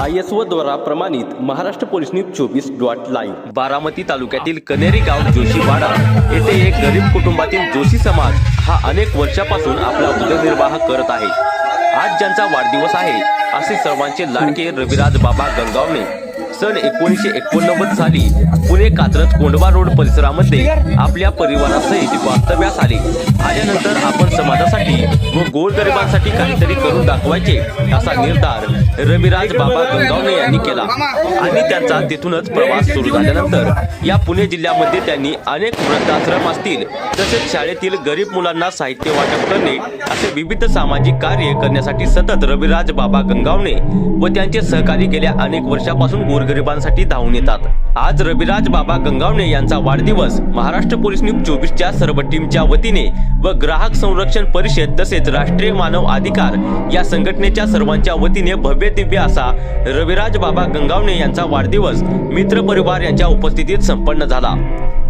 I S O द्वारा प्रमाणित Maharashtra police news चोवीस डॉट लाईव्ह. बारामती तालुक्यातील कनेरी गाव जोशीवाडा येथे एक गरीब कुटुंबातील जोशी समाज हा अनेक वर्षापासून आपला उदरनिर्वाह करत आहे. आज ज्यांचा वाढदिवस आहे असे सर्वांचे लाडके रविराज बाबा गंगावणे सन एकोणीसशे एकोणनव्वद साली पुणे कात्रज कोंडवा रोड परिसरामध्ये आपल्या परिवारासहित वास्तव्यास आले. आल्यानंतर आपण समाजासाठी व गोरगरिबांसाठी काहीतरी करून दाखवायचे असा निर्धार रविराज बाबा गंगावणे यांनी केला. आणि त्यांचा तिथूनच प्रवास सुरू झाल्यानंतर या पुणे जिल्ह्यामध्ये त्यांनी अनेक वृद्धाश्रम असतील तसेच शाळेतील गरीब मुलांना साहित्य वाटप करणे असे विविध सामाजिक कार्य करण्यासाठी सतत रविराज बाबा गंगावणे व त्यांचे सहकारी गेल्या अनेक वर्षापासून गोरगरिबांसाठी धावून येतात. आज रविराज बाबा गंगावणे यांचा वाढदिवस महाराष्ट्र पोलीस न्यूज चोवीसच्या सर्व टीमच्या वतीने व ग्राहक संरक्षण परिषद तसेच राष्ट्रीय मानव अधिकार या संघटनेच्या सर्वांच्या वतीने भव्य दिव्य असा रविराज बाबा गंगावणे यांचा वाढदिवस मित्र परिवार यांच्या उपस्थितीत संपन्न झाला.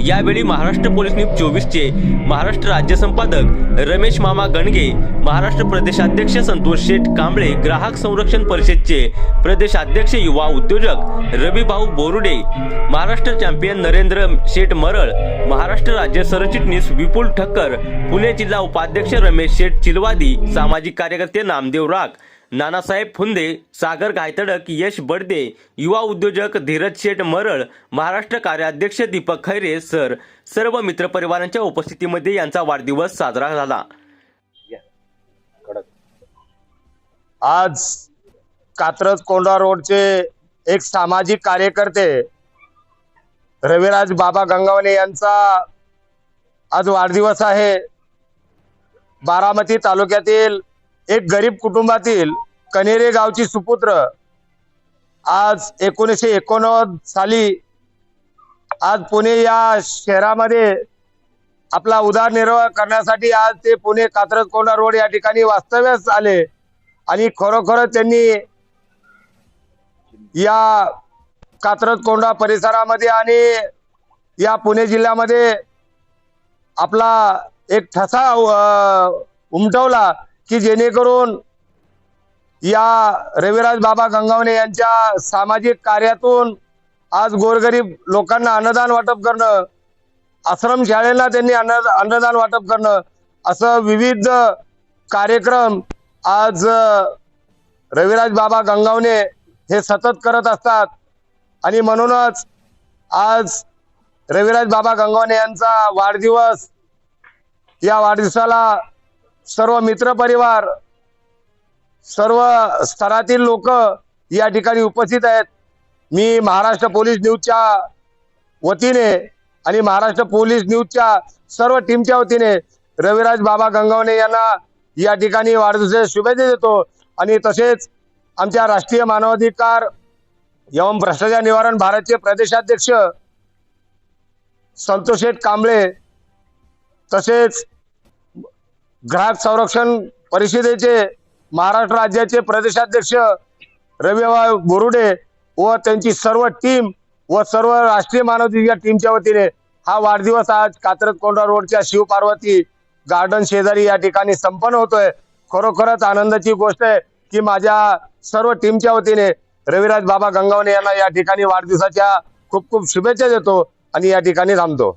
यावेळी महाराष्ट्र पोलीस न्यूज चोवीसचे महाराष्ट्र राज्य संपादक रमेश मामा गणगे महाराष्ट्र प्रदेशाध्यक्ष संतोष शेठ कांबळे ग्राहक संरक्षण परिषदचे प्रदेशाध्यक्ष युवा उद्योजक रविभाऊ बोरुडे महाराष्ट्र चॅम्पियन नरेंद्र शेठ मरळ महाराष्ट्र राज्य सरचिटणीस विपुल ठक्कर पुणे जिल्हा उपाध्यक्ष रमेश शेठ चिलवादी सामाजिक कार्यकर्ते नामदेव राग नानासाहेब फुंदे सागर गायतडक यश बडदे युवा उद्योजक धीरज शेठ मरळ महाराष्ट्र कार्याध्यक्ष दीपक खैरे सर सर्व मित्रपरिवारांच्या उपस्थितीमध्ये यांचा वाढदिवस साजरा झाला. आज कात्रज कोंढा रोडचे एक सामाजिक कार्यकर्ते रविराज बाबा गंगावणे यांचा आज वाढदिवस आहे. बारामती तालुक्यातील एक गरीब कुटुंबातील कनेरे गावची सुपुत्र आज एकोणीसशे एकोणनव्वद साली आज पुणे या शहरामध्ये आपला उदारनिर्वाह करण्यासाठी आज ते पुणे कात्रज कोंडा रोड या ठिकाणी वास्तव्यास आले. आणि खरोखर त्यांनी या कात्रज कोंडा परिसरामध्ये आणि या पुणे जिल्ह्यामध्ये आपला एक ठसा उमटवला. की जेणेकरून या रविराज बाबा गंगावणे यांच्या सामाजिक कार्यातून आज गोरगरीब लोकांना अन्नदान वाटप करणं आश्रम शाळेला त्यांनी अन्न अन्नदान वाटप करणं असं विविध कार्यक्रम आज रविराज बाबा गंगावणे हे सतत करत असतात. आणि म्हणूनच आज रविराज बाबा गंगावणे यांचा वाढदिवस या वाढदिवसाला सर्व मित्रपरिवार सर्व स्तरातील लोक या ठिकाणी उपस्थित आहेत. मी महाराष्ट्र पोलीस न्यूजच्या वतीने आणि महाराष्ट्र पोलीस न्यूजच्या सर्व टीमच्या वतीने रविराज बाबा गंगावणे यांना या ठिकाणी वाढदिवसाच्या शुभेच्छा देतो. आणि तसेच आमच्या राष्ट्रीय मानवाधिकार एवं भ्रष्टाचार निवारण भारतचे प्रदेशाध्यक्ष संतोष शेठ कांबळे तसेच ग्राहक संरक्षण परिषदेचे महाराष्ट्र राज्याचे प्रदेशाध्यक्ष रविभाऊ बोरुडे व त्यांची सर्व टीम व सर्व राष्ट्रीय मानव या टीमच्या वतीने हा वाढदिवस आज कात्रज कोंढा रोडच्या शिवपार्वती गार्डन शेजारी या ठिकाणी संपन्न होतोय. खरोखरच आनंदाची गोष्ट आहे की माझ्या सर्व टीमच्या वतीने रविराज बाबा गंगावणे यांना या ठिकाणी वाढदिवसाच्या खूप खूप शुभेच्छा देतो आणि या ठिकाणी थांबतो.